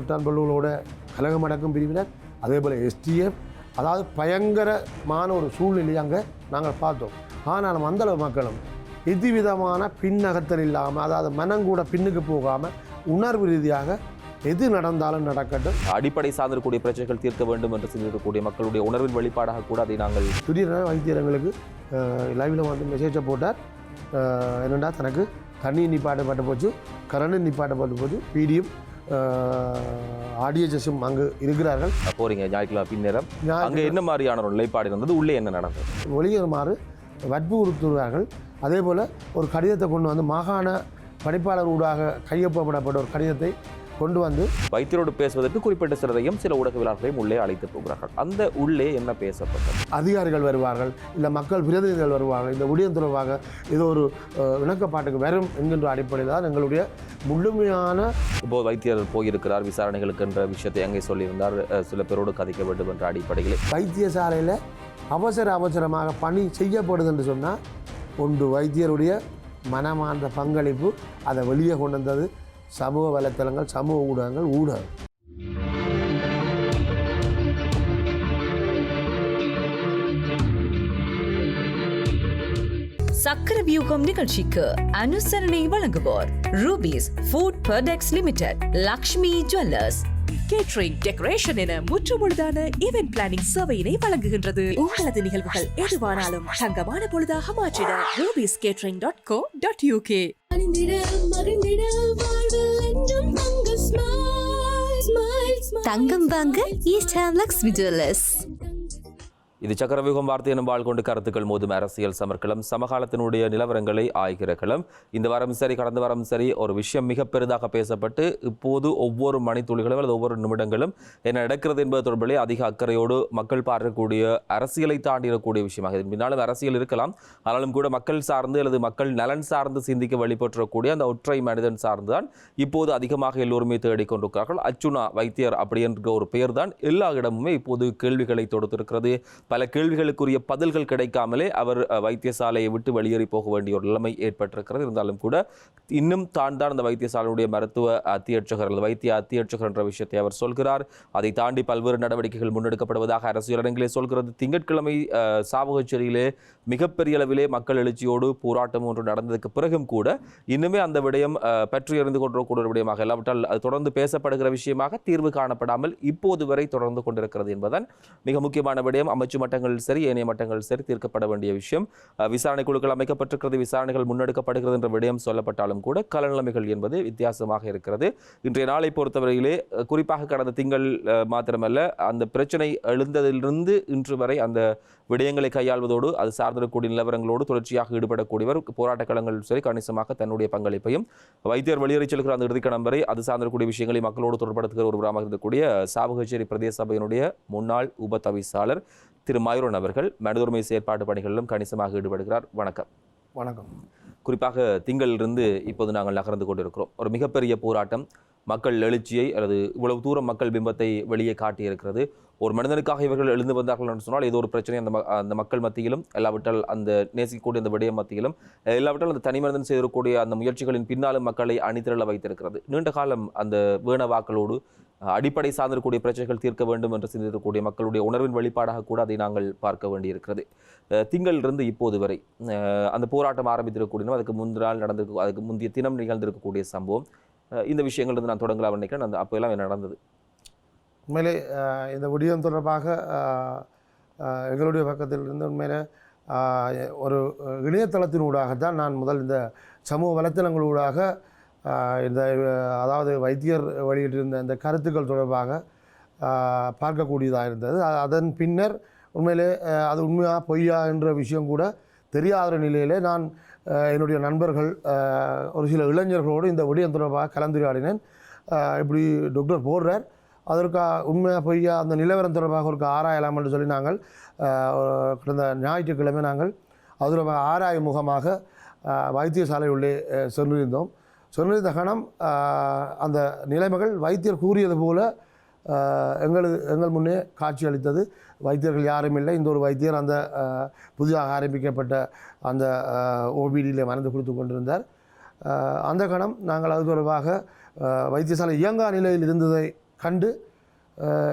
குட்டான்பள்ளூரோட கலகம் அடக்கும் பிரிவினர் அதே போல் எஸ்டிஎஃப் அதாவது பயங்கரமான ஒரு சூழ்நிலையை அங்கே நாங்கள் பார்த்தோம். ஆனாலும் அந்தளவு மக்களும் எதுவிதமான பின்னகத்தல் இல்லாமல் அதாவது மனங்கூட பின்னுக்கு போகாமல் உணர்வு ரீதியாக எது நடந்தாலும் நடக்கட்டும். அடிப்படை சார்ந்திருக்கக்கூடிய பிரச்சனைகள் தீர்க்க வேண்டும் என்று சிந்திக்கக்கூடிய மக்களுடைய உணர்வின் வெளிப்பாடாக கூட அதை நாங்கள் திடீரென வைத்தியர்களுக்கு லைவில் வந்து மெசேஜை போட்டார். என்னடா தனக்கு தண்ணி நிப்பாட்டப்பட்டு போச்சு கரண்ட் நிப்பாட்டப்பட்டு போச்சு பிடிஎம் ஆடியஜஸும் அங்கு இருக்கிறார்கள். போறீங்க ஞாயிற்றுக்கிழமை பின்னேரம் அங்க என்ன மாதிரியான ஒரு நிலைப்பாடு இருந்தது? உள்ளே என்ன நடந்தது? வெளியேறுமாறு வற்புறுத்துகிறார்கள் அதே போல் ஒரு கடிதத்தை கொண்டு வந்து மாகாண பணிப்பாளர் ஊடாக கையொப்பப்படப்பட்ட ஒரு கடிதத்தை கொண்டு வந்து வைத்தியரோடு பேசுவதற்கு குறிப்பிட்ட சிலரையும் சில ஊடகவியலாளர்களையும் உள்ளே அழைத்து போகிறார்கள். அந்த உள்ளே என்ன பேசப்பட்டது? அதிகாரிகள் வருவார்கள் இல்லை மக்கள் பிரதிநிதிகள் வருவார்கள் இந்த விடயம் தொடர்பாக இது ஒரு அஹ், இணக்கப்பாட்டுக்கு வரும் என்கின்ற அடிப்படையில் தான் எங்களுடைய முழுமையான இப்போ வைத்தியர் போயிருக்கிறார் விசாரணைகளுக்கு என்ற விஷயத்தை அங்கே சொல்லியிருந்தார் சில பேரோடு கதைக்க வேண்டும் என்ற அடிப்படையில். வைத்தியசாலையில் அவசர அவசரமாக பணி செய்யப்படுது என்று சொன்னால் ஒன்று வைத்தியருடைய மனமார்ந்த பங்களிப்பு அதை வெளியே கொண்டு வந்தது சமூக வலைத்தளங்கள் சமூக ஊடகங்கள் ஊடகம் சக்கர வியூகம் நிகழ்ச்சிக்கு அனுசரணை வழங்குவோர் Rubies food products limited Lakshmi jewellers catering decoration என முற்றுமுழுதான ஈவென்ட் பிளானிங் சேவையினை வழங்குகின்றது. உங்களது நிகழ்வுகள் எதுவானாலும் தங்கமான பொழுதாக மாற்றிட Rubies catering dot co dot UK அணிந்திட மகிழ்ந்திட வாழ்வில் என்றும் தங்கம் வாங்க ஈஸ்ட் ஹேம்லக்ஸ் லக்ஷ்மி இது சக்கரவியூகம் வார்த்தை எனும் வாழ் கொண்டு கருத்துக்கள் மோதும் அரசியல் சமர்க்களம். சமகாலத்தினுடைய நிலவரங்களை ஆய்கிற களம் இந்த வாரம் சரி கடந்த வாரம் சரி ஒரு விஷயம் மிக பெரிதாக பேசப்பட்டு இப்போது ஒவ்வொரு மணித்துளிகளும் அல்லது ஒவ்வொரு நிமிடங்களும் என்ன நடக்கிறது என்பது தொடர்பிலே அதிக அக்கறையோடு மக்கள் பார்க்கக்கூடிய அரசியலை தாண்டிடக்கூடிய விஷயமாக இதன் பின்னாலும் அரசியல் இருக்கலாம். ஆனாலும் கூட மக்கள் சார்ந்து அல்லது மக்கள் நலன் சார்ந்து சிந்திக்க வழிபற்றக்கூடிய அந்த ஒற்றை மனிதன் சார்ந்துதான் இப்போது அதிகமாக எல்லோருமே தேடிக்கொண்டிருக்கிறார்கள். அச்சுனா வைத்தியர் அப்படி என்ற ஒரு பெயர் தான் எல்லா இடமுமே இப்போது கேள்விகளை தொடுத்திருக்கிறது. பல கேள்விகளுக்குரிய பதில்கள் கிடைக்காமலே அவர் வைத்தியசாலையை விட்டு வெளியேறி போக வேண்டிய ஒரு நிலைமை ஏற்பட்டிருக்கிறது. இருந்தாலும் கூட இன்னும் தான் தான் அந்த வைத்தியசாலையுடைய மருத்துவ அத்தியட்சகர் அல்லது வைத்திய அத்தியட்சகர் என்ற விஷயத்தை அவர் சொல்கிறார். அதை தாண்டி பல்வேறு நடவடிக்கைகள் முன்னெடுக்கப்படுவதாக அரசியல் அரங்கிலே சொல்கிறது. திங்கட்கிழமை சாவகச்சேரியிலே மிகப்பெரிய அளவிலே மக்கள் எழுச்சியோடு போராட்டம் ஒன்று நடந்ததுக்கு பிறகும் கூட இன்னுமே அந்த விடயம் பற்றி எறிந்து கொண்டிருக்கூடிய ஒரு விடயமாக இல்லாவிட்டால் அது தொடர்ந்து பேசப்படுகிற விஷயமாக தீர்வு காணப்படாமல் இப்போது வரை தொடர்ந்து கொண்டிருக்கிறது என்பதன் மிக முக்கியமான விடயம். அமைச்சு மட்டங்கள் சரி ஏனைய மட்டங்கள் சரி தீர்க்கப்பட வேண்டிய விஷயம். விசாரணை குழுக்கள் அமைக்கப்பட்டிருக்கிறது விசாரணைகள் முன்னெடுக்கப்படுகிறது என்ற விடயம் சொல்லப்பட்டாலும் கூட கலநிலைமைகள் என்பது வித்தியாசமாக இருக்கிறது. இன்றைய நாளை பொறுத்தவரையிலே குறிப்பாக கடந்த திங்கள் மாத்திரமல்ல அந்த பிரச்சனை எழுந்ததிலிருந்து இன்று வரை அந்த விடயங்களை கையாள்வதோடு அது சார்ந்திருக்கக்கூடிய நிலவரங்களோடு தொடர்ச்சியாக ஈடுபடக்கூடியவர் போராட்ட களங்கள் சரி கணிசமாக தன்னுடைய பங்களிப்பையும் வைத்தியர் வெளியேறி செல்கிற அந்த இறுதிக்கணம் வரை. அது சார்ந்திருக்கக்கூடிய விஷயங்களை மக்களோடு தொடர்படுத்துகிற ஒருவராக இருக்கக்கூடிய சாவகச்சேரி பிரதேச சபையினுடைய முன்னாள் உப தவிசாளர் திரு மயூரன் அவர்கள் மனிதுரிமை செயற்பாட்டு பணிகளிலும் கணிசமாக ஈடுபடுகிறார். வணக்கம். வணக்கம். குறிப்பாக திங்களிலிருந்து இப்போது நாங்கள் நகர்ந்து கொண்டிருக்கிறோம். ஒரு மிகப்பெரிய போராட்டம் மக்கள் எழுச்சியை அல்லது இவ்வளவு தூரம் மக்கள் பிம்பத்தை வெளியே காட்டியிருக்கிறது. ஒரு மனிதனுக்காக இவர்கள் எழுந்து வந்தார்கள் என்று சொன்னால் ஏதோ ஒரு பிரச்சனை அந்த அந்த மக்கள் மத்தியிலும் எல்லாவிட்டால் அந்த நேசிக்கக்கூடிய அந்த விடயம் மத்தியிலும் எல்லாவிட்டால் அந்த தனி மனிதன் செய்திருக்கக்கூடிய அந்த முயற்சிகளின் பின்னாலும் மக்களை அணிதிரள வைத்திருக்கிறது. நீண்ட காலம் அந்த வேணவாக்களோடு அஹ், அடிப்படை சார்ந்திருக்கக்கூடிய பிரச்சனைகள் தீர்க்க வேண்டும் என்று சிந்திருக்கக்கூடிய மக்களுடைய உணர்வின் வெளிப்பாடாக கூட அதை நாங்கள் பார்க்க வேண்டியிருக்கிறது. திங்களிலிருந்து இப்போது வரை அந்த போராட்டம் ஆரம்பித்திருக்கக்கூடிய அதுக்கு முந்தின நாள் அதுக்கு முந்தைய தினம் நிகழ்ந்திருக்கக்கூடிய சம்பவம். இந்த விஷயங்கள் இருந்து நான் தொடங்கலாம் நினைக்கிறேன். அந்த அப்போ எல்லாம் நடந்தது? உண்மையிலே இந்த விடயம் தொடர்பாக எங்களுடைய பக்கத்தில் இருந்து உண்மையிலே இணையதளத்தின் ஊடாக இணையதளத்தினூடாகத்தான் நான் முதல் இந்த சமூக வலைத்தளங்களூடாக இந்த அதாவது வைத்தியர் வெளியிட்டிருந்த இந்த கருத்துக்கள் தொடர்பாக பார்க்கக்கூடியதாக இருந்தது. அதன் பின்னர் உண்மையிலே அது உண்மையா பொய்யா என்ற விஷயம் கூட தெரியாத நிலையிலே நான் என்னுடைய நண்பர்கள் ஒரு சில இளைஞர்களோடு இந்த விடயம் தொடர்பாக கலந்துரையாடினேன். இப்படி டாக்டர் போடுறார். அதற்கு உண்மையாக பொய்யா அந்த நிலவரம் தொடர்பாக ஒரு ஆராயலாம் என்று சொல்லி நாங்கள் கடந்த ஞாயிற்றுக்கிழமை நாங்கள் அது தொடர்பாக ஆராய முகமாக வைத்தியசாலை உள்ளே சென்றிருந்தோம். சென்றிருந்த கணம் அந்த நிலைமைகள் வைத்தியர் கூறியது போல எங்களது எங்கள் முன்னே காட்சி அளித்தது. வைத்தியர்கள் யாரும் இல்லை. இந்த ஒரு வைத்தியர் அந்த புதிதாக ஆரம்பிக்கப்பட்ட அந்த ஓபிடியில் மறந்து கொடுத்து கொண்டிருந்தார். அந்த கணம் நாங்கள் அது தொடர்பாக வைத்தியசாலை இயங்கா நிலையில் இருந்ததை கண்டு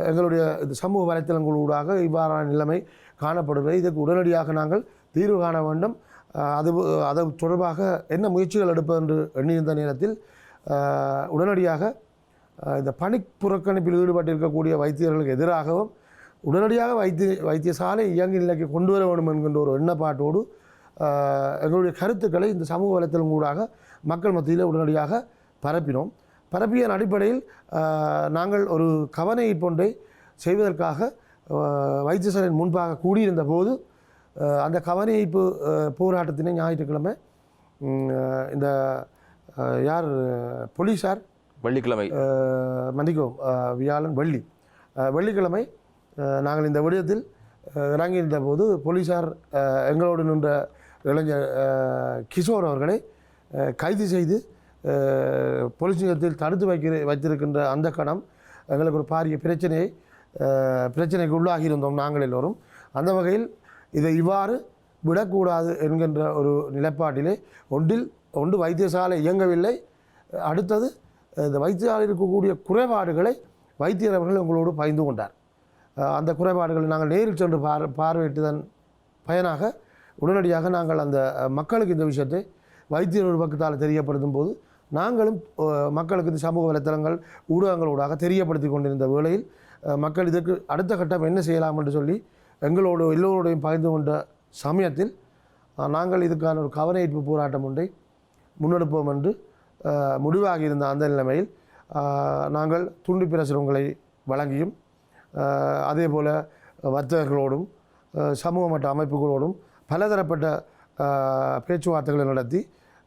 எங்களுடைய இது சமூக வலைத்தளங்களூடாக இவ்வாறான நிலைமை காணப்படுகிறது இதுக்கு உடனடியாக நாங்கள் தீர்வு காண வேண்டும். அது அது தொடர்பாக என்ன முயற்சிகள் எடுப்பது என்று எண்ணியிருந்த நேரத்தில் உடனடியாக இந்த பணி புறக்கணிப்பில் ஈடுபட்டிருக்கக்கூடிய வைத்தியர்களுக்கு எதிராகவும் உடனடியாக வைத்திய வைத்தியசாலை இயங்கு நிலைக்கு கொண்டு வர வேண்டும் என்கின்ற ஒரு எண்ணப்பாட்டோடு எங்களுடைய கருத்துக்களை இந்த சமூக வலைத்தளம் ஊடாக மக்கள் மத்தியில் உடனடியாக பரப்பினோம். பரப்பிய அடிப்படையில் நாங்கள் ஒரு கவன ஈர்ப்பொன்றை செய்வதற்காக வைத்தியசாலையின் முன்பாக கூடியிருந்த போது அந்த கவன ஈர்ப்பு அஹ், போராட்டத்தினை ஞாயிற்றுக்கிழமை இந்த யார் போலீஸார் வெள்ளிக்கிழமை. மன்னிக்கவும் வியாழன் வெள்ளி வெள்ளிக்கிழமை நாங்கள் இந்த விடயத்தில் இறங்கியிருந்த போது போலீஸார் எங்களோடு நின்ற இளைஞர் கிஷோர் அவர்களை கைது செய்து போலீஸ் நிலையத்தில் தடுத்து வைக்கிற வைத்திருக்கின்ற அந்த கணம் எங்களுக்கு ஒரு பாரிய பிரச்சனையை பிரச்சனைக்கு உள்ளாகி இருந்தோம் நாங்கள் எல்லோரும். அந்த வகையில் இதை இவ்வாறு விடக்கூடாது என்கின்ற ஒரு நிலைப்பாட்டிலே ஒன்றில் ஒன்று வைத்தியசாலை இயங்கவில்லை. அடுத்தது இந்த வைத்தியசாலையில் இருக்கக்கூடிய குறைபாடுகளை வைத்தியர் அவர்கள் உங்களோடு பகிர்ந்து கொண்டார். அந்த குறைபாடுகளை நாங்கள் நேரில் சென்று பார் பார்வையிட்டதன் பயனாக உடனடியாக நாங்கள் அந்த மக்களுக்கு இந்த விஷயத்தை வைத்தியர் ஒரு பக்கத்தால் தெரியப்படுத்தும் போது நாங்களும் மக்களுக்கு இந்த சமூக வலைத்தளங்கள் ஊடகங்களூடாக தெரியப்படுத்தி கொண்டிருந்த வேளையில் மக்கள் இதற்கு அடுத்த கட்டம் என்ன செய்யலாம் என்று சொல்லி எங்களோடு எல்லோரோடையும் பகிர்ந்து கொண்ட சமயத்தில் நாங்கள் இதுக்கான ஒரு கவனயீர்ப்பு போராட்டம் ஒன்றை முன்னெடுப்போம் என்று முடிவாகி இருந்த அந்த நிலைமையில் நாங்கள் துண்டு பிரசுரங்களை வழங்கியும் அதே போல் வர்த்தகர்களோடும் சமூக மட்ட அமைப்புகளோடும் பலதரப்பட்ட பேச்சுவார்த்தைகளை நடத்தி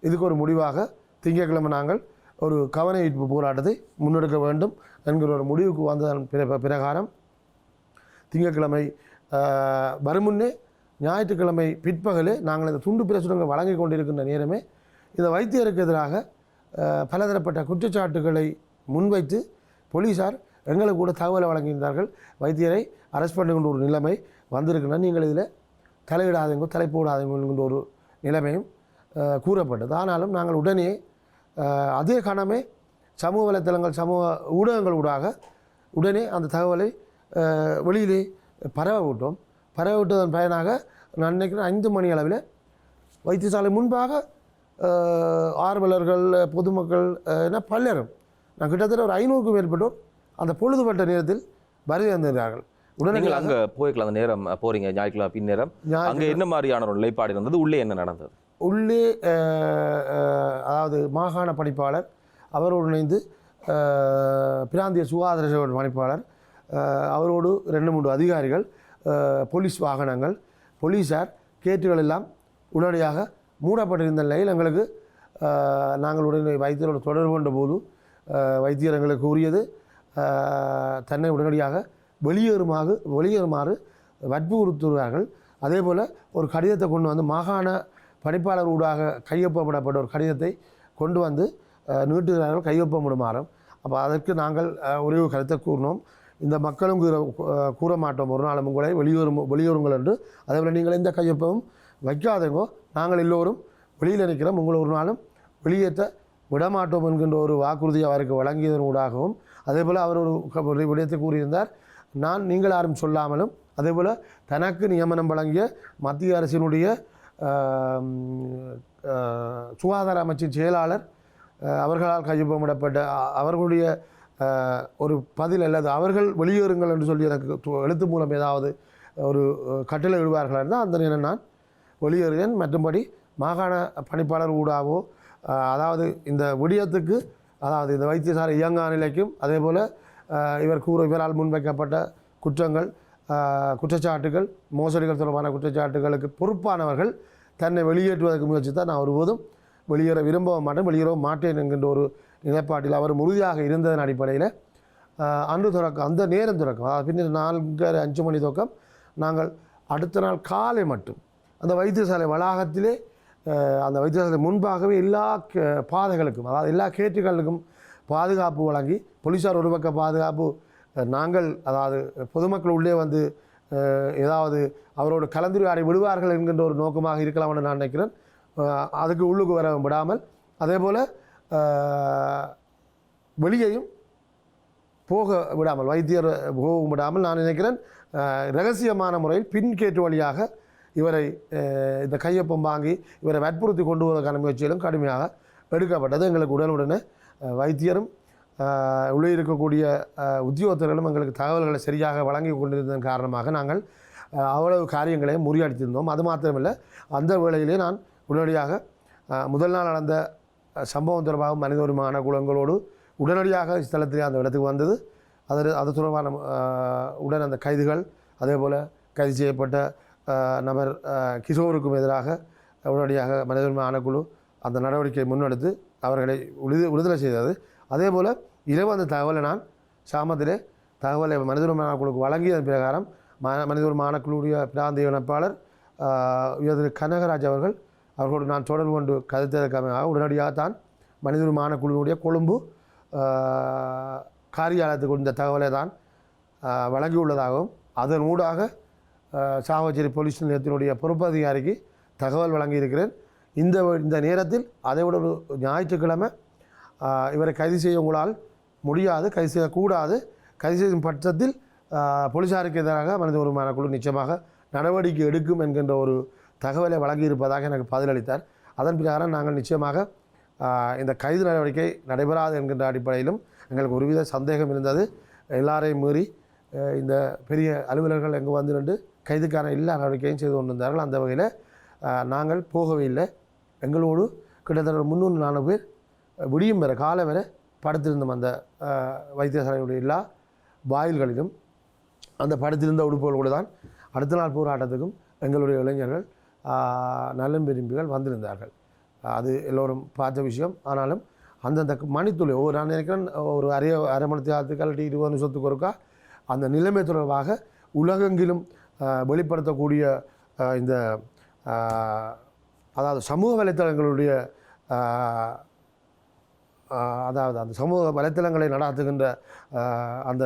இதுக்கு ஒரு முடிவாக திங்கட்கிழமை நாங்கள் ஒரு கவன ஈர்ப்பு போராட்டத்தை முன்னெடுக்க வேண்டும் என்கிற ஒரு முடிவுக்கு வந்ததன் பிற- பிரகாரம் திங்கட்கிழமை வருமுன்னே ஞாயிற்றுக்கிழமை பிற்பகலே நாங்கள் இந்த துண்டு பிரசுரங்கள் வழங்கி கொண்டிருக்கின்ற நேரமே இந்த வைத்தியருக்கு எதிராக பலதரப்பட்ட குற்றச்சாட்டுகளை முன்வைத்து போலீசார் எங்களுக்கு கூட தகவலை வழங்கியிருந்தார்கள். வைத்தியரை அரெஸ்ட் பண்ணுகின்ற ஒரு நிலைமை வந்திருக்கின்றன நீங்கள் இதில் தலையிடாதீங்க தலை என்கின்ற ஒரு நிலைமையும் கூறப்பட்டது. ஆனாலும் நாங்கள் உடனே அதே கணமே சமூக வலைத்தளங்கள் சமூக ஊடகங்கள் ஊடாக உடனே அந்த தகவலை வெளியிலே பரவ விட்டோம் பரவ விட்டதன் பயனாக நான் நினைக்கிறேன் ஐந்து மணி அளவில் வைத்தியசாலை முன்பாக ஆர்வலர்கள் பொதுமக்கள் ஆஹ், என பலரும் நான் கிட்டத்தட்ட ஒரு ஐநூறுக்கும் மேற்பட்டோர் அந்த பொழுதுபட்ட நேரத்தில் வருகை வந்திருந்தார்கள் உடனே அங்க போய்க்கலாம் அந்த நேரம் அஹ், போறீங்க ஞாயிற்றுக்கிழமை பின்னேரம் அங்க என்ன மாதிரியான ஒரு நிலைப்பாடு இருந்தது? உள்ளே என்ன நடந்தது? உள்ளே அதாவது மாகாண பணிப்பாளர் அவரோடு இணைந்து பிராந்திய சுகாதார பணிப்பாளர் அவரோடு ரெண்டு மூன்று அதிகாரிகள் போலீஸ் வாகனங்கள் போலீஸார் கேட்டுகள் எல்லாம் உடனடியாக மூடப்பட்டிருந்த நிலையில் எங்களுக்கு நாங்கள் உடனே வைத்தியரோடு தொடர்பு கொண்ட போது வைத்தியர் எங்களுக்கு கூறியது தன்னை உடனடியாக வெளியேறுமாறு வெளியேறுமாறு வற்புறுத்துகிறார்கள். அதே போல் ஒரு கடிதத்தை கொண்டு வந்து மாகாண பணிப்பாளர் ஊடாக கையொப்பமிடப்பட்ட ஒரு கடிதத்தை கொண்டு வந்து நீட்டுகிறார்கள் கையொப்பமிடுமாறும். அப்போ அதற்கு நாங்கள் உறவு ஒரே கருத்தை கூறினோம். இந்த மக்களும் கூற கூற மாட்டோம். ஒரு நாளும் உங்களை வெளியூரும் வெளியூருங்கள் என்று. அதேபோல் நீங்கள் எந்த கையொப்பமும் வைக்காதங்கோ. நாங்கள் எல்லோரும் வெளியில் நிற்கிறோம் உங்களை ஒரு நாளும் வெளியேற்ற விடமாட்டோம் என்கின்ற ஒரு வாக்குறுதி அவருக்கு வழங்கியதன் ஊடாகவும். அதேபோல் அவர் ஒரு விடயத்தை கூறியிருந்தார். நான் நீங்கள் யாரும் சொல்லாமலும் அதேபோல் தனக்கு நியமனம் வழங்கிய மத்திய அரசினுடைய சுகாதார அமைச்சின் செயலாளர் அவர்களால் கையொப்பமிடப்பட்ட அவர்களுடைய ஒரு பதில் அல்லது அவர்கள் வெளியேறுங்கள் என்று சொல்லி எனக்கு எழுத்து மூலம் ஏதாவது ஒரு கட்டளை விடுவார்கள் இருந்தால் அந்த நேரம் நான் வெளியேறுவேன். மற்றும்படி மாகாண பணிப்பாளர் ஊடாவோ அதாவது இந்த விடயத்துக்கு அதாவது இந்த வைத்தியசாலை இயங்கா நிலைக்கும் அதே போல் இவர் கூற இவரால் முன்வைக்கப்பட்ட குற்றங்கள் குற்றச்சாட்டுகள் மோசடிகள் தொடர்பான குற்றச்சாட்டுகளுக்கு பொறுப்பானவர்கள் தன்னை வெளியேற்றுவதற்கு முயற்சித்தால் நான் ஒருபோதும் வெளியேற விரும்பவும் மாட்டேன். வெளியேறவும் மாட்டேன் என்கின்ற ஒரு நிலைப்பாட்டில் அவர் உறுதியாக இருந்ததன் அடிப்படையில் அன்று தொடக்கம் அந்த நேரம் தொடக்கம் அதாவது பின்னர் நான்கு அஞ்சு மணி தொடக்கம் நாங்கள் அடுத்த நாள் காலை மட்டும் அந்த வைத்தியசாலை வளாகத்திலே அந்த வைத்தியசாலை முன்பாகவே எல்லா கே- பாதைகளுக்கும் அதாவது எல்லா கேட்டுகளுக்கும் பாதுகாப்பு வழங்கி போலீஸார் ஒரு பக்கம் பாதுகாப்பு நாங்கள் அதாவது பொதுமக்கள் உள்ளே வந்து ஏதாவது அவரோடு கலந்துரையாடி விடுவார்கள் என்கின்ற ஒரு நோக்கமாக இருக்கலாம் என்று நான் நினைக்கிறேன். அதுக்கு உள்ளுக்கு வர விடாமல் அதே போல் வெளியையும் போக விடாமல் வைத்தியர் போக விடாமல் நான் நினைக்கிறேன் ரகசியமான முறையில் பின்கேட்டு வழியாக இவரை இந்த கையொப்பம் வாங்கி இவரை வற்புறுத்தி கொண்டு வருவதற்கான முயற்சிகளும் கடுமையாக எடுக்கப்பட்டது. எங்களுக்கு உடனுடனே வைத்தியரும் உள்ளே இருக்கக்கூடிய உத்தியோகத்தர்களும் எங்களுக்கு தகவல்களை சரியாக வழங்கி கொண்டிருந்ததன் காரணமாக நாங்கள் அவ்வளவு காரியங்களையும் முறியடித்திருந்தோம். அது மாத்திரமில்லை அந்த வேளையிலே நான் உடனடியாக முதல் நாள் நடந்த சம்பவம் தொடர்பாக மனித உரிமான குலங்களோடு உடனடியாக ஸ்தலத்தில் அந்த இடத்துக்கு வந்தது. அது அது தொடர்பான உடன் அந்த கைதுகள் அதே போல் கைது செய்யப்பட்ட நபர் கிஷோருக்கும் எதிராக உடனடியாக மனித உரிமை ஆணைக்குழு அந்த நடவடிக்கையை முன்னெடுத்து அவர்களை விடுதி விடுதலை செய்தது. அதே போல் இரவு அந்த தகவலை நான் சாமத்திலே தகவலை மனித உரிமை ஆணைக்குழுக்கு வழங்கியதன் பிரகாரம் ம மனித உரிமை ஆணைக்குழுடைய பிராந்திய இணைப்பாளர் உயர் கனகராஜ் அவர்கள் அவர்களோடு நான் தொடர்பு கொண்டு கதைத்ததற்காக உடனடியாக தான் மனித உரிமை குழுவினுடைய கொழும்பு காரியாலயத்துக்கு இந்த தகவலை தான் வழங்கியுள்ளதாகவும் அதன் ஊடாக சாவச்சேரி போலீஸ் நிலையத்தினுடைய பொறுப்பு அதிகாரிக்கு தகவல் வழங்கியிருக்கிறேன். இந்த இந்த நேரத்தில் அதை விட ஒரு ஞாயிற்றுக்கிழமை இவரை கைது செய்ய உங்களால் முடியாது கைது செய்யக்கூடாது கைது செய்யும் பட்சத்தில் போலீசாருக்கு எதிராக மனித உரிமையான குழு நிச்சயமாக நடவடிக்கை எடுக்கும் என்கின்ற ஒரு தகவலை வழங்கியிருப்பதாக எனக்கு பதிலளித்தார். அதன் பிரகாரம் நாங்கள் நிச்சயமாக இந்த கைது நடவடிக்கை நடைபெறாது என்கின்ற அடிப்படையிலும் எங்களுக்கு ஒருவித சந்தேகம் இருந்தது. எல்லாரையும் மீறி இந்த பெரிய அலுவலர்கள் எங்கே வந்து நின்று கைதுக்கான எல்லா நடவடிக்கையும் செய்து கொண்டிருந்தார்கள். அந்த வகையில் நாங்கள் போகவே இல்லை. எங்களோடு கிட்டத்தட்ட முந்நூறு நாலு பேர் விடியும் வரை காலை வரை படுத்திருந்தோம் அந்த வைத்தியசாலையுடைய எல்லா வாயில்களிலும். அந்த படுத்திருந்த உடுப்புகளோடு தான் அடுத்த நாள் போராட்டத்துக்கும் எங்களுடைய இளைஞர்கள் நலம் நலன் விரும்பிகள் வந்திருந்தார்கள். அது எல்லோரும் பார்த்த விஷயம். ஆனாலும் அந்தந்த மணித்துளி ஒவ்வொரு நான் நினைக்கிறேன் ஒரு அரை அரை மணி நேரத்துக்கு அல்லது இருபது நிமிஷத்துக்கு ஒருக்கா அந்த நிலைமை தொடர்பாக உலகெங்கிலும் வெளிப்படுத்தக்கூடிய இந்த அதாவது சமூக வலைத்தளங்களுடைய அதாவது அந்த சமூக வலைத்தளங்களை நடாத்துகின்ற அந்த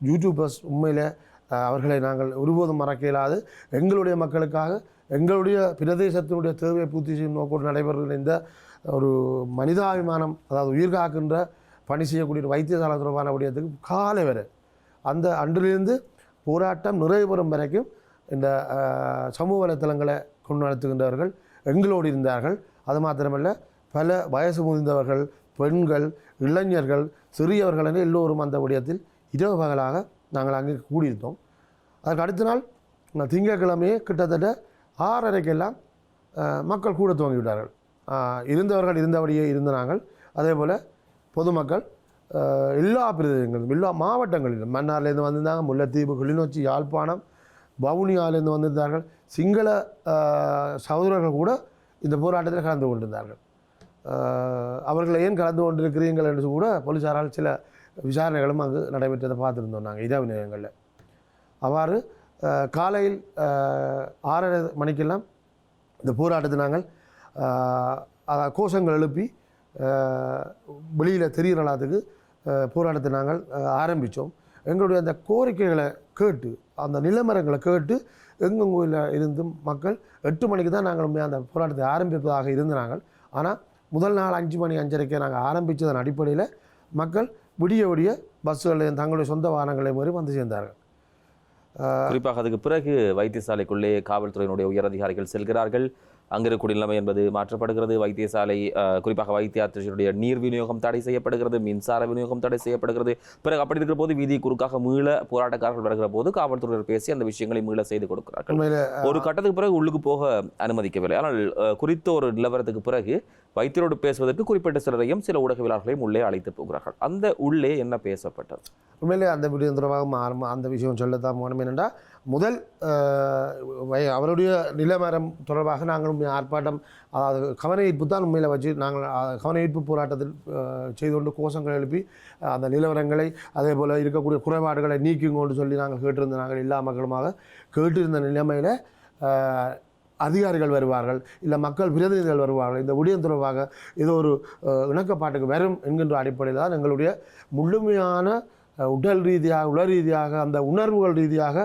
யூடியூபர்ஸ் உண்மையில் அவர்களை நாங்கள் ஒருபோதும் மறக்க இயலாது. எங்களுடைய மக்களுக்காக எங்களுடைய பிரதேசத்தினுடைய தேவையை பூர்த்தி செய்யும் நோக்கோடு நடைபெறுகிற இந்த ஒரு மனிதாபிமானம் அதாவது உயிர் காக்கின்ற பணி செய்யக்கூடிய வைத்தியசாலை தொடர்பான விடயத்துக்கு காலை வரை அந்த அன்றிலிருந்து போராட்டம் நிறைவு பெறும் வரைக்கும் இந்த சமூக வலைத்தளங்களை கொண்டு நடத்துகின்றவர்கள் எங்களோடு இருந்தார்கள். அது மாத்திரமல்ல பல வயசு முதிர்ந்தவர்கள் பெண்கள் இளைஞர்கள் சிறியவர்கள் என எல்லோரும் அந்த விடயத்தில் இரவு பகலாக நாங்கள் அங்கே கூடியிருந்தோம். அதுக்கு அடுத்த நாள் திங்கட்கிழமையே கிட்டத்தட்ட ஆறரைக்கெல்லாம் மக்கள் கூட துவங்கி விட்டார்கள் இருந்தவர்கள் இருந்தபடியே இருந்த நாங்கள் அதே போல் பொதுமக்கள் எல்லா பிரதேசங்களிலும் எல்லா மாவட்டங்களிலும் மன்னார்லேருந்து வந்திருந்தாங்க முல்லைத்தீவு கிளிநொச்சி யாழ்ப்பாணம் வவுனியாவிலேருந்து வந்திருந்தார்கள் சிங்கள சகோதரர்கள் கூட இந்த போராட்டத்தில் கலந்து கொண்டிருந்தார்கள். அஹ், அவர்கள் ஏன் கலந்து கொண்டிருக்கிறீர்கள் என்று கூட போலீசாரால் சில விசாரணைகளும் அங்கு நடைபெற்றதை பார்த்துருந்தோம் நாங்கள் இரவு நேரங்களில். அவ்வாறு காலையில் ஆறரை மணிக்கெல்லாம் இந்த போராட்டத்தை நாங்கள் கோஷங்கள் எழுப்பி வெளியில் தெரிகிறலாத்துக்கு போராட்டத்தை நாங்கள் ஆரம்பித்தோம். எங்களுடைய அந்த கோரிக்கைகளை கேட்டு அந்த நிலமரங்களை கேட்டு எங்கெங்கோயில் இருந்தும் மக்கள் எட்டு மணிக்கு தான் நாங்கள் அந்த போராட்டத்தை ஆரம்பிப்பதாக இருந்த நாங்கள் ஆனால் முதல் நாள் அஞ்சு மணி அஞ்சரைக்கு நாங்கள் ஆரம்பித்ததன் அடிப்படையில் மக்கள் விடிய விடிய பஸ்ஸுகளையும் தங்களுடைய சொந்த வாகனங்களையும் மாறி வந்து சேர்ந்தார்கள். குறிப்பாக அதுக்கு பிறகு வைத்தியசாலைக்குள்ளே காவல்துறையினுடைய உயரதிகாரிகள் செல்கிறார்கள். அங்கு இருக்கக்கூடிய நிலைமை என்பது மாற்றப்படுகிறது. வைத்தியசாலை குறிப்பாக வைத்தியாத்திரிகளுடைய நீர் விநியோகம் தடை செய்யப்படுகிறது மின்சார விநியோகம் தடை செய்யப்படுகிறது. பிறகு அப்படி இருக்கிற போது வீதி குறுக்காக மீள போராட்டக்காரர்கள் வருகிற போது காவல்துறையினர் பேசி அந்த விஷயங்களை மீள செய்து கொடுக்கிறார்கள். ஒரு கட்டத்துக்கு பிறகு உள்ளுக்கு போக அனுமதிக்கவில்லை. ஆனால் குறித்த ஒரு நிலவரத்துக்கு பிறகு வைத்தியரோடு பேசுவதற்கு குறிப்பிட்ட சிலரையும் சில ஊடகவியலாளர்களையும் உள்ளே அழைத்து போகிறார்கள். அந்த உள்ளே என்ன பேசப்பட்டது? உண்மையிலே அந்த விடயம் தொடர்பாக அந்த விஷயம் சொல்லத்தான் போனோம். என்னென்றால் முதல் வை- அவருடைய நிலமரம் தொடர்பாக நாங்கள் உண்மை ஆர்ப்பாட்டம் அதாவது கவன ஈர்ப்பு தான் உண்மையில் வச்சு நாங்கள் கவன ஈர்ப்பு போராட்டத்தில் செய்து கொண்டு கோஷங்கள் எழுப்பி அந்த நிலவரங்களை அதே போல் இருக்கக்கூடிய குறைபாடுகளை நீக்குங்கோன்னு சொல்லி நாங்கள் கேட்டிருந்த நாங்கள் எல்லா மக்களுமாக கேட்டிருந்த நிலைமையில் அதிகாரிகள் வருவார்கள் இல்லை மக்கள் பிரதிநிதிகள் வருவார்கள் இந்த ஊழியம் தொடர்பாக ஏதோ ஒரு இணக்கப்பாட்டுக்கு வரும் என்கின்ற அடிப்படையில் தான் எங்களுடைய முழுமையான உடல் ரீதியாக உடல் ரீதியாக அந்த உணர்வுகள் ரீதியாக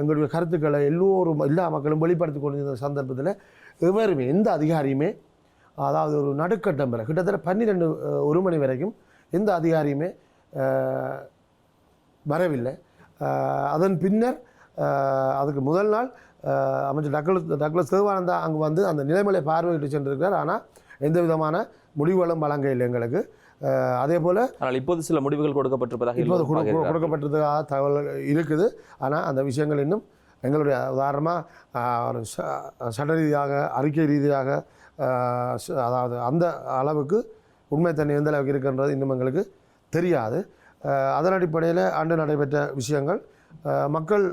எங்களுடைய கருத்துக்களை எல்லோரும் எல்லா மக்களும் வெளிப்படுத்தி கொண்டிருந்த சந்தர்ப்பத்தில் எவருமே எந்த அதிகாரியுமே அதாவது ஒரு நடுக்கட்டம் வரை கிட்டத்தட்ட பன்னிரெண்டு ஒரு மணி வரைக்கும் எந்த அதிகாரியுமே வரவில்லை. அதன் பின்னர் அதுக்கு முதல் நாள் அமைச்சர் டக்ளஸ் டக்ளஸ் தேவானந்தா அங்கே வந்து அந்த நிலைமையை பார்வையிட்டு சென்றிருக்கிறார். ஆனால் எந்த விதமான முடிவுகளும் வழங்க இல்லை எங்களுக்கு. அதே போல் ஆனால் இப்போது சில முடிவுகள் கொடுக்கப்பட்டிருப்பதாக இப்போது எல்லோரும் கொடு- கொடு- பார்க்கிறார்கள். கொடுக்கப்பட்டதுக்காக தகவல் இருக்குது. ஆனால் அந்த விஷயங்கள் இன்னும் எங்களுடைய உதாரணமாக ஒரு ச- சட்ட ரீதியாக அறிக்கை ரீதியாக அதாவது அந்த அளவுக்கு உண்மைத்தன்மை எந்த அளவுக்கு இருக்குன்றது இன்னும் எங்களுக்கு தெரியாது. அதன் அடிப்படையில் ஆண்டு நடைபெற்ற விஷயங்கள் மக்கள்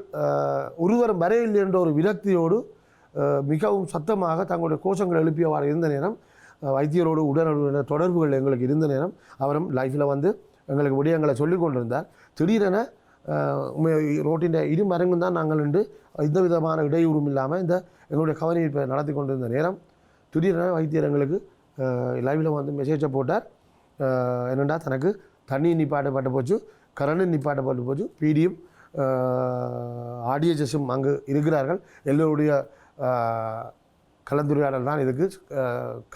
ஒருவரும் வரையில்லை என்ற ஒரு விரக்தியோடு மிகவும் சத்தமாக தங்களுடைய கோஷங்களை எழுப்பியவாறு இருந்த நேரம் வைத்தியரோடு உடனுடைய தொடர்புகள் எங்களுக்கு இருந்த நேரம் அவரும் லைஃப்பில் வந்து எங்களுக்கு விடயங்களை சொல்லி கொண்டிருந்தார். திடீரென ரோட்டின் இரு மரங்கும் தான் நாங்கள் நின்று எந்த விதமான இடையூறும் இல்லாமல் இந்த எங்களுடைய கவனிப்பை நடத்தி கொண்டிருந்த நேரம் திடீரென வைத்தியர் எங்களுக்கு லைவில் வந்து மெசேஜை போட்டார். என்னென்னா தனக்கு தண்ணி நிப்பாட்டப்பட்டு போச்சு கரண்ட் நிப்பாட்டப்பட்டு போச்சு பிடியும் ஆடியஜஸும் அங்கு இருக்கிறார்கள். எல்லோருடைய கலந்துரையாடல் தான் இதுக்கு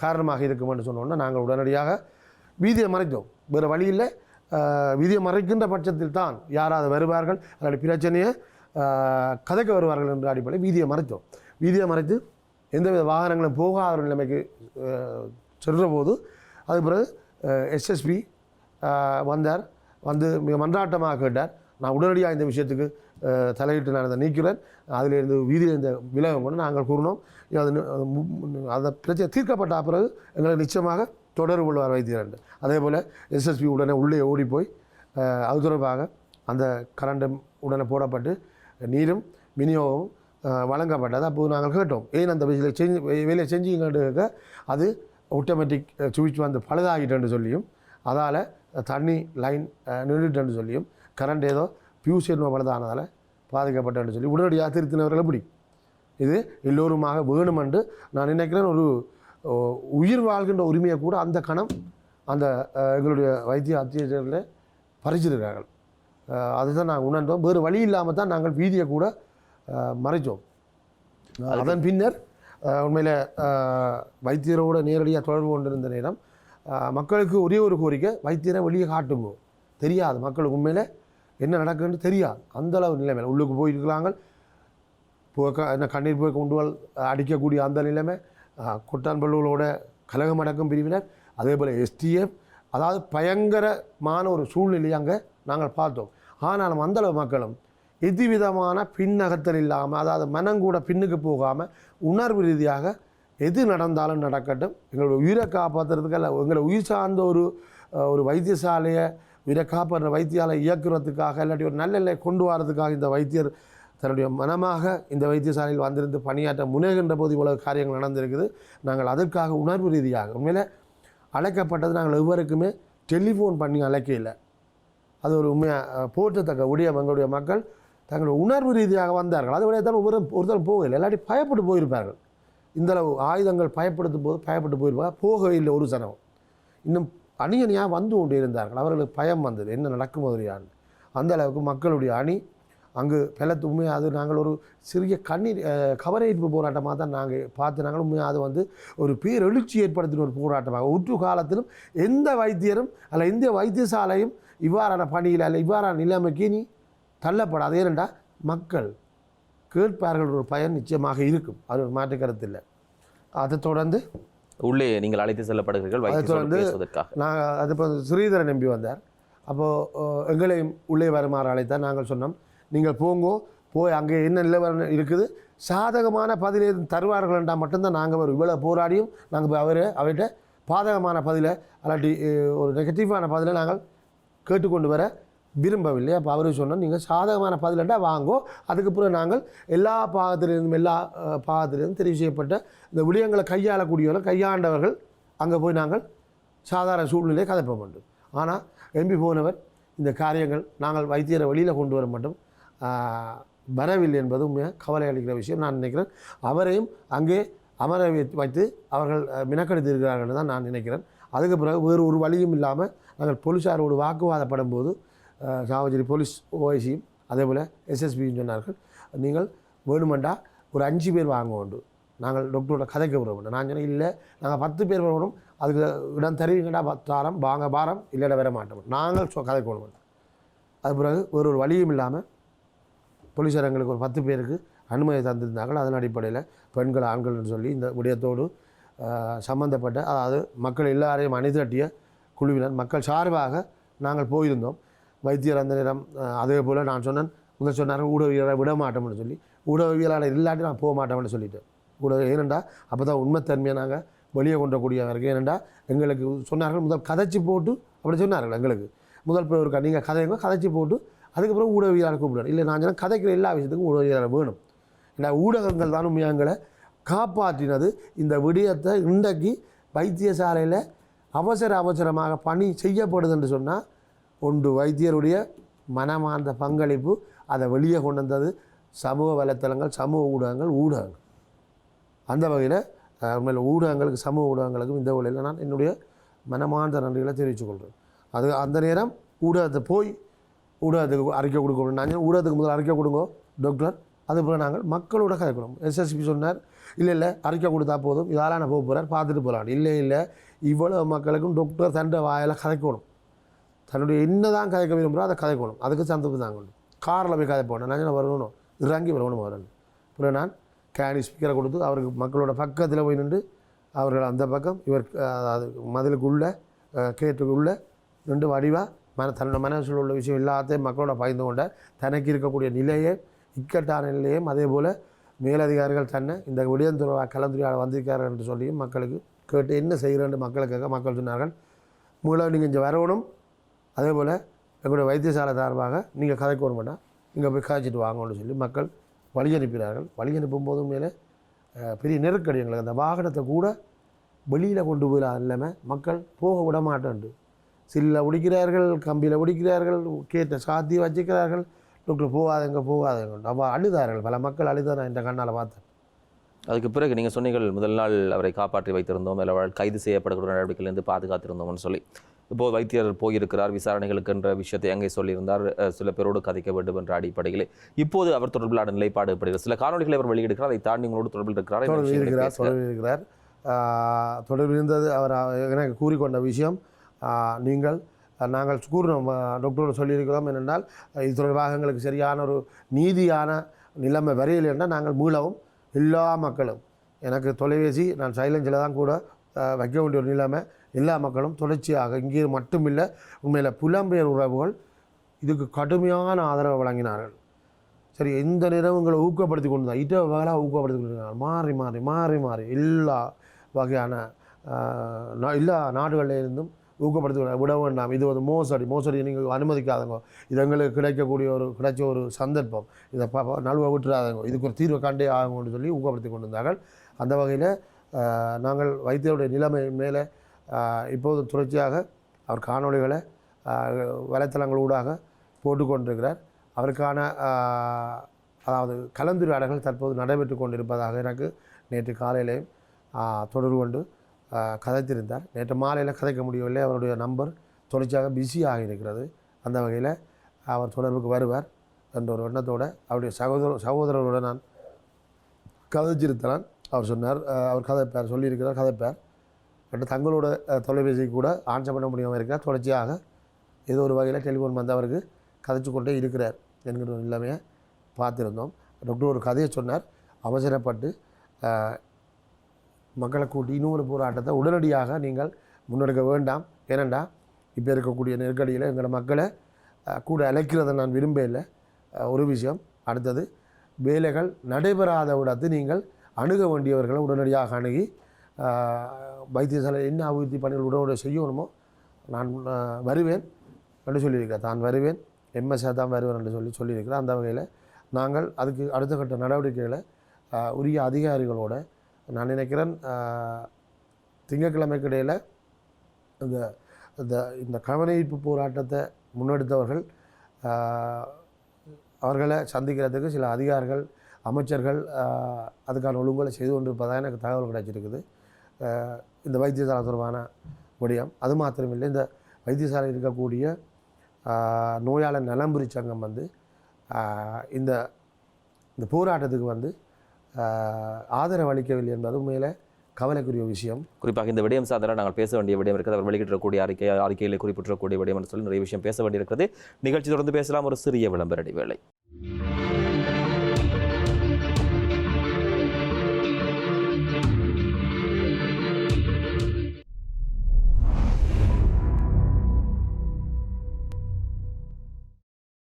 காரணமாக காரணமாக இருக்கும்னு சொன்னோன்னா நாங்கள் உடனடியாக வீதியை மறைத்தோம். வேறு வழியில் வீதியை மறைக்கின்ற பட்சத்தில் தான் யாராவது வருவார்கள். அல்லது பிரச்சனையை கதைக்க வருவார்கள் என்ற அடிப்படையில் வீதியை மறைத்தோம். வீதியை மறைத்து எந்தவித வாகனங்களும் போகாத ஒரு நிலைமைக்கு ஆஹ், சென்ற போது அது பிறகு எஸ்எஸ்பி வந்தார். வந்து மிக மன்றாட்டமாக கேட்டார். நான் உடனடியாக இந்த விஷயத்துக்கு தலையிட்டு நான் அதை நீக்கிறேன். அதிலிருந்து வீதியில் இந்த விலகம் கொண்டு நாங்கள் கூறினோம் அது அந்த பிரச்சனை தீர்க்கப்பட்ட பிறகு எங்களை நிச்சயமாக தொடர்பு கொள்வார் வைத்தியரண்டு அதே போல் எஸ்எஸ்பி உடனே உள்ளே ஓடி போய் அது தொடர்பாக அந்த கரண்டும் உடனே போடப்பட்டு நீரும் விநியோகமும் வழங்கப்பட்டது. அப்போது நாங்கள் கேட்டோம் ஏன் அந்த வேலையை செஞ்சு வேலையை செஞ்சீங்கன்னு கேட்க? அது ஆட்டோமேட்டிக் சுவிட்ச் வந்து பழுதாகிட்டேன்னு சொல்லியும் அதால் தண்ணி லைன் நின்றுட்டேன்னு சொல்லியும் கரண்ட் ஏதோ பியூஸ் என்ன பலதானதால் பாதிக்கப்பட்டேன்னு சொல்லி உடனடியாக திருத்தினவர்கள் எப்படி? இது எல்லோருமாக வேணுமென்று நான் நினைக்கிறேன் ஒரு உயிர் வாழ்கின்ற உரிமையை கூட அந்த கணம் அந்த எங்களுடைய வைத்திய அத்தியட்சரில் பறிச்சிருக்கிறார்கள். அதுதான் நாங்கள் உணர்ந்தோம். வேறு வழி இல்லாமல் தான் நாங்கள் வீதியை கூட மறைச்சோம் அதன் பின்னர் உண்மையில் வைத்தியரோட நேரடியாக தொடர்பு கொண்டிருந்த நேரம் மக்களுக்கு ஒரே ஒரு கோரிக்கை வைத்தியரை வெளியே காட்டுங்க. தெரியாது மக்களுக்கு உண்மையில். என்ன நடக்குன்னு தெரியாது அந்த அளவு நிலைமையில் உள்ளுக்கு போயிருக்கிறாங்க. போக்க என்ன கண்ணீர் போய் கொண்டு வல் அடிக்கக்கூடிய அந்த நிலைமை. குட்டான்பல்லூரோட கலகம் அடக்கும் பிரிவினர். அதே போல் எஸ்டிஎஃப் அதாவது பயங்கரமான ஒரு சூழ்நிலையை அங்கே நாங்கள் பார்த்தோம். ஆனாலும் அந்தளவு மக்களும் எதுவிதமான பின்னகத்தல் இல்லாமல் அதாவது மனங்கூட பின்னுக்கு போகாமல் உணர்வு ரீதியாக எது நடந்தாலும் நடக்கட்டும். எங்களோட உயிரை காப்பாற்றுறதுக்கு அல்ல எங்களை உயிர் சார்ந்த ஒரு ஒரு வைத்தியசாலையை உயிரை காப்பாற்றுற வைத்தியாலயம் இயக்குறதுக்காக இல்லாட்டி ஒரு நல்ல நிலையை கொண்டு வரதுக்காக இந்த வைத்தியர் தன்னுடைய மனமாக இந்த வைத்தியசாலையில் வந்திருந்து பணியாற்ற முனைகின்ற போது இவ்வளவு காரியங்கள் நடந்திருக்குது. நாங்கள் அதற்காக உணர்வு ரீதியாக உண்மையில் அழைக்கப்பட்டது நாங்கள் எவ்வருக்குமே டெலிஃபோன் பண்ணி அழைக்கல அது ஒரு உண்மையாக போற்றத்தக்க உடையம் எங்களுடைய மக்கள் தங்களுடைய உணர்வு ரீதியாக வந்தார்கள். அதை விட தான் ஒவ்வொரு ஒருத்தரும் போகலை இல்லாட்டி பயப்பட்டு போயிருப்பார்கள். இந்தளவு ஆயுதங்கள் பயப்படுத்தும் போது பயப்பட்டு போயிருப்பாங்க போகவே இல்லை ஒரு சனம் இன்னும் அணி அணியாக வந்து கொண்டு இருந்தார்கள் அவர்களுக்கு பயம் வந்தது. என்ன நடக்கும் மாதிரியான் அந்த அளவுக்கு மக்களுடைய அணி அங்கு பெலத்து உண்மையாக அது நாங்கள் ஒரு சிறிய கண்ணீர் கவரேற்பு போராட்டமாக தான் நாங்கள் பார்த்து நாங்கள் உண்மையாக அது வந்து ஒரு பேரெழுச்சி ஏற்படுத்தின ஒரு போராட்டமாக. உற்று காலத்திலும் எந்த வைத்தியரும் அல்ல எந்த வைத்தியசாலையும் இவ்வாறான பணியில் அல்ல இவ்வாறான நிலைமைக்கு நீ தள்ளப்படாது. ஏனென்றா மக்கள் கேட்பார்கள் ஒரு பயன் நிச்சயமாக இருக்கும். அது ஒரு மாற்று கருத்து இல்லை. அதை தொடர்ந்து உள்ளே நீங்கள் அழைத்து செல்லப்படுகிறீர்கள் தொடர்ந்து பேசுவதற்காக. நாங்கள் அது இப்போ ஸ்ரீதரன் நம்பி வந்தார். அப்போது எங்களையும் உள்ளே வருமாறு அழைத்தார். நாங்கள் சொன்னோம் நீங்கள் போங்கோ போய் அங்கே என்ன நிலவரம் இருக்குது? சாதகமான பதில் எதுவும் தருவார்கள் என்றால் மட்டும்தான் நாங்கள் வரும். இவ்வளோ போராடியும் நாங்கள் போய் அவர் அவர்கிட்ட பாதகமான பதிலை அல்லாட்டி ஒரு நெகட்டிவான பதிலை நாங்கள் கேட்டுக்கொண்டு வர விரும்பவில்லை. அப்போ அவர் சொன்னோம் நீங்கள் சாதகமான பதிலண்டா வாங்கோ. அதுக்கு பிறகு நாங்கள் எல்லா பாகத்திலிருந்தும் எல்லா பாகத்திலிருந்தும் தெரிவு செய்யப்பட்ட இந்த விடயங்களை கையாளக்கூடியவர்கள் கையாண்டவர்கள் அங்கே போய் நாங்கள் சாதாரண சூழ்நிலையை கதைப்போம் மாட்டோம் ஆனால் எம்பி போனவர் இந்த காரியங்கள் நாங்கள் வைத்தியரை வெளியில் கொண்டு வர மட்டும். வரவில்லை என்பது உண்மையாக கவலை அளிக்கிற விஷயம் நான் நினைக்கிறேன். அவரையும் அங்கே அமர வைத்து- வைத்து அவர்கள் மினக்கெடுத்திருக்கிறார்கள் தான் நான் நினைக்கிறேன். அதுக்கு பிறகு வேறு ஒரு வழியும் இல்லாமல் நாங்கள் போலீஸாரோடு வாக்குவாதப்படும் போது அஹ், போலீஸ் ஓஐசியும் அதே போல் எஸ்எஸ்பியும் சொன்னார்கள். நீங்கள் வேணுமெண்டா ஒரு அஞ்சு பேர் வாங்க உண்டு நாங்கள் டாக்டரோட கதைக்க வேண்டும் நான் சொன்னேன் இல்லை நாங்கள் பத்து பேர் வரணும் அதுக்கு இடம் தருவீங்கடா தாரம் வாங்க பாரம் இல்லைடா வர மாட்டோம். நாங்கள் சொ- கதைக்க விரும்பணும் அது பிறகு ஒரு ஒரு வழியும் இல்லாமல் போலீஸார் எங்களுக்கு ஒரு பத்து பேருக்கு அனுமதி தந்திருந்தார்கள். அதன் அடிப்படையில் பெண்கள் ஆண்கள்னு சொல்லி இந்த விடயத்தோடு சம்மந்தப்பட்ட அதாவது மக்கள் எல்லாரையும் அணிதிரட்டிய குழுவினர் மக்கள் சார்பாக நாங்கள் போயிருந்தோம். வைத்தியர் அந்த நேரம் அதே போல் நான் சொன்னேன். முதல் சொன்னார்கள் ஊடகவியலை விட மாட்டோம்னு சொல்லி. ஊடகவியலாளர் இல்லாட்டி நான் போக மாட்டோம்னு சொல்லிட்டேன் ஊடக ஏனெண்டா அப்போ தான் உண்மைத்தன்மையை நாங்கள் வெளியே கொண்டக்கூடியவங்க இருக்குது ஏனெண்டா எங்களுக்கு சொன்னார்கள் முதல் கதைச்சி போட்டு அப்படி சொன்னார்கள் எங்களுக்கு. முதல் பேர் ஒரு நீங்கள் கதைங்க கதைச்சி போட்டு அதுக்கப்புறம் ஊடகவியலாளர் கூப்பிடுவார். இல்லை நான் சொன்னேன் கதைக்கிற எல்லா விஷயத்துக்கும் ஊடகவியலாளர் வேணும். ஏன்னா ஊடகங்கள் தான் உண்மையாங்களை காப்பாற்றினது. இந்த விடயத்தை இன்றைக்கு வைத்தியசாலையில் அவசர அவசரமாக பணி செய்யப்படுதுன்னு சொன்னால் ஒன்று வைத்தியருடைய மனமார்ந்த பங்களிப்பு அதை வெளியே கொண்டு வந்தது சமூக வலைத்தளங்கள் சமூக ஊடகங்கள் ஊடகங்கள். அந்த வகையில் உண்மையில் ஊடகங்களுக்கு சமூக ஊடகங்களுக்கும் இந்த வழியில் நான் என்னுடைய மனமார்ந்த நன்றிகளை தெரிவித்துக்கொள்கிறேன் அது அந்த நேரம் ஊடகத்தை போய் ஊடகத்துக்கு அறிக்கை கொடுக்கணும் நான் ஊடகத்துக்கு முதல் அறிக்கை கொடுங்க டாக்டர்? அதுபோல் நாங்கள் மக்களோட கதைக்கணும் எஸ்எஸ்பி சொன்னார் இல்லை இல்லை அறிக்கை கொடுத்தா போதும். இதால் நான் போக போகிறார் பார்த்துட்டு போகலான்னு இல்லை இல்லை இவ்வளோ மக்களுக்கும் டாக்டர் தண்டை வாயில் கதைக்கணும். தன்னுடைய என்ன தான் கதைக்க விரும்புகிறோம் அதை கதைக்கணும். அதுக்கு சந்தர்ப்பம் கொண்டு. காரில் போய் கதை போனேன் நான் வரணும். இறங்கி வரணும் வரணும். அப்புறம் நான் கேனி ஸ்பீக்கரை கொடுத்து அவருக்கு மக்களோட பக்கத்தில் போய் நின்று அவர்கள் அந்த பக்கம் இவர் மதிலுக்கு அது கேட்டுக்குள்ளே நின்று வடிவாக மன தன்னோட மனசில் உள்ள விஷயம் எல்லாத்தையும் மக்களோட பகிர்ந்து கொண்டார். தனக்கு இருக்கக்கூடிய நிலையே இக்கட்டான நிலையும் அதே போல் மேலதிகாரிகள் தன்னை இந்த விடயந்துறவா கலந்துரையாட வந்திருக்கார்கள் என்று சொல்லியும் மக்களுக்கு கேட்டு என்ன செய்கிறேன்னு மக்களுக்காக மக்கள் சொன்னார்கள். மூலம் நீங்கள் இங்கே வரணும். அதே போல் எங்களுடைய வைத்தியசாலை சார்பாக நீங்கள் கதைக்கு வர வேண்டாம் இங்கே போய் காய்ச்சிட்டு வாங்கன்னு சொல்லி மக்கள் வழி அனுப்பினார்கள். வழி அனுப்பும் போதும் மேலே பெரிய நெருக்கடி எங்களுக்கு. அந்த வாகனத்தை கூட வெளியில் கொண்டு போய் இல்லாமல் மக்கள் போக விட மாட்டேன்ட்டு. சில்ல உடிக்கிறார்கள் கம்பியில் உடிக்கிறார்கள் கேட்ட சாத்தி வச்சுக்கிறார்கள். டாக்டர் போகாதங்க போகாதங்க. அப்போ அழுதார்கள். பல மக்கள் அழுத நான் இந்த கண்ணால் பார்த்தேன் அதுக்கு பிறகு நீங்கள் சொன்னீங்கள் முதல் நாள் அவரை காப்பாற்றி வைத்திருந்தோம். இல்லை கைது செய்யப்படக்கூடிய நடவடிக்கையிலேருந்து பாதுகாத்திருந்தோம்னு சொல்லி. இப்போது வைத்தியர் போயிருக்கிறார் விசாரணைகளுக்கு என்ற விஷயத்தை அங்கே சொல்லியிருந்தார். சில பேரோடு கதைக்க வேண்டும் என்ற அடிப்படையில் இப்போது அவர் தொடர்பிலான நிலைப்பாடு எப்படி சில காணொலிகளை அவர் வெளியிடுகிறார் அதை தாண்டி உங்களோடு தொடர்பில் இருக்கிறார்? என்ன தொடர்பு விஷயங்களை இருக்கிறார் பேசுகிறார்? தொடர்பு இருக்கிறார். ஆஹ் தொடர்பு இருந்தது அவர் எனக்கு கூறிக்கொண்ட விஷயம் நீங்கள் நாங்கள் கூறினோம் டாக்டரோடு சொல்லியிருக்கிறோம் என்னென்றால் இது தொடர்பாக எங்களுக்கு சரியான ஒரு நீதியான நிலைமை வரையில் என்றால் நாங்கள் மீளவும் எல்லா மக்களும் எனக்கு தொலைபேசி நான் சைலஞ்சில் தான் கூட வைக்க வேண்டிய ஒரு நிலைமை எல்லா மக்களும் தொடர்ச்சியாக இங்கே மட்டுமில்லை உண்மையில் புலம்பெயர் உறவுகள் இதுக்கு கடுமையான ஆதரவை வழங்கினார்கள். சரி எந்த நேரம் உங்களை ஊக்கப்படுத்தி கொண்டு தான் இட்ட வகையாக ஊக்கப்படுத்தி கொண்டு மாறி மாறி மாறி மாறி எல்லா வகையான நா- எல்லா நாடுகளிலிருந்தும் ஊக்கப்படுத்தி விட வேண்டாம் இது ஒரு மோசடி மோசடி நீங்கள் அனுமதிக்காதங்க இது எங்களுக்கு கிடைக்கக்கூடிய ஒரு கிடைச்ச ஒரு சந்தர்ப்பம் இதை ப ப- நழுவ விட்டுறாதங்க இதுக்கு ஒரு தீர்வு கண்டே ஆகும்னு சொல்லி ஊக்கப்படுத்தி கொண்டு அந்த வகையில் நாங்கள் வைத்தியருடைய நிலைமை மேலே இப்போது தொடர்ச்சியாக அவர் காணொளிகளை ஆஹ், வலைத்தளங்களூடாக போட்டுக்கொண்டிருக்கிறார். அவருக்கான அதாவது கலந்துரையாடல்கள் தற்போது நடைபெற்று கொண்டிருப்பதாக எனக்கு நேற்று காலையிலேயும் தொடர்பு கொண்டு கதைத்திருந்தார். நேற்று மாலையில் கதைக்க முடியவில்லை. அவருடைய நம்பர் தொடர்ச்சியாக பிஸியாக இருக்கிறது. அந்த வகையில் அவர் தொடர்புக்கு வருவார் என்ற ஒரு எண்ணத்தோடு அவருடைய சகோதர சகோதரரோட நான் கதைச்சிருத்தலான். அவர் சொன்னார் அவர் கதைப்பார் சொல்லியிருக்கிறார் கதைப்பார். பட் தங்களோட தொலைபேசி கூட ஆன்சர் பண்ண முடியாமல் இருக்கிறார் தொடர்ச்சியாக ஏதோ ஒரு வகையில் டெலிஃபோன் வந்து அவருக்கு கதைச்சு கொண்டே இருக்கிறார் என்கிற ஒரு நிலைமையை பார்த்துருந்தோம். டாக்டர் ஒரு கதையை சொன்னார். அவசரப்பட்டு மக்களை கூட்டி இன்னொரு போராட்டத்தை உடனடியாக நீங்கள் முன்னெடுக்க வேண்டாம். ஏனெண்டா இப்போ இருக்கக்கூடிய நெருக்கடியில் எங்களோட மக்களை கூட அழைக்கிறதை நான் விரும்ப இல்லை. ஒரு விஷயம். அடுத்தது வேலைகள் நடைபெறாத விடத்து நீங்கள் அணுக வேண்டியவர்களை உடனடியாக அணுகி வைத்தியசாலை என்ன அபிவிருத்தி பணிகள் உடனடியாக செய்யணுமோ நான் வருவேன் என்று சொல்லியிருக்கிறேன் தான் வருவேன் எம்எஸ்ஆ தான் வருவேன் என்று சொல்லி சொல்லியிருக்கிறேன் அந்த வகையில் நாங்கள் அதுக்கு அடுத்த கட்ட நடவடிக்கைகளை உரிய அதிகாரிகளோடு நான் நினைக்கிறேன் ஆஹ், திங்கட்கிழமைக்கு இடையில் இந்த இந்த இந்த கவனஈர்ப்பு போராட்டத்தை முன்னெடுத்தவர்கள் அவர்களை சந்திக்கிறதுக்கு சில அதிகாரிகள் அமைச்சர்கள் அதுக்கான ஒழுங்குகளை செய்து கொண்டிருப்பதாக எனக்கு தகவல் கிடைச்சிருக்குது. இந்த வைத்தியசாலை தொடர்பான விடயம் அது மாத்திரமில்லை இந்த வைத்தியசாலையில் இருக்கக்கூடிய நோயாளர் நலம்புரி சங்கம் வந்து இந்த இந்த போராட்டத்துக்கு வந்து ஆதரவு அளிக்கவில்லை என்பது உண்மையில் கவலைக்குரிய விஷயம். குறிப்பாக இந்த விடயம் சாதாரண நாங்கள் பேச வேண்டிய விடயம் இருக்கிறது அவர் வெளியிட்டிருக்கக்கூடிய அறிக்கை அறிக்கையில் குறிப்பிட்டிருக்கக்கூடிய விடயம் என்று சொல்லி நிறைய விஷயம் பேச வேண்டியிருக்கிறது. நிகழ்ச்சி தொடர்ந்து பேசலாம். ஒரு சிறிய விளம்பர இடைவேளை.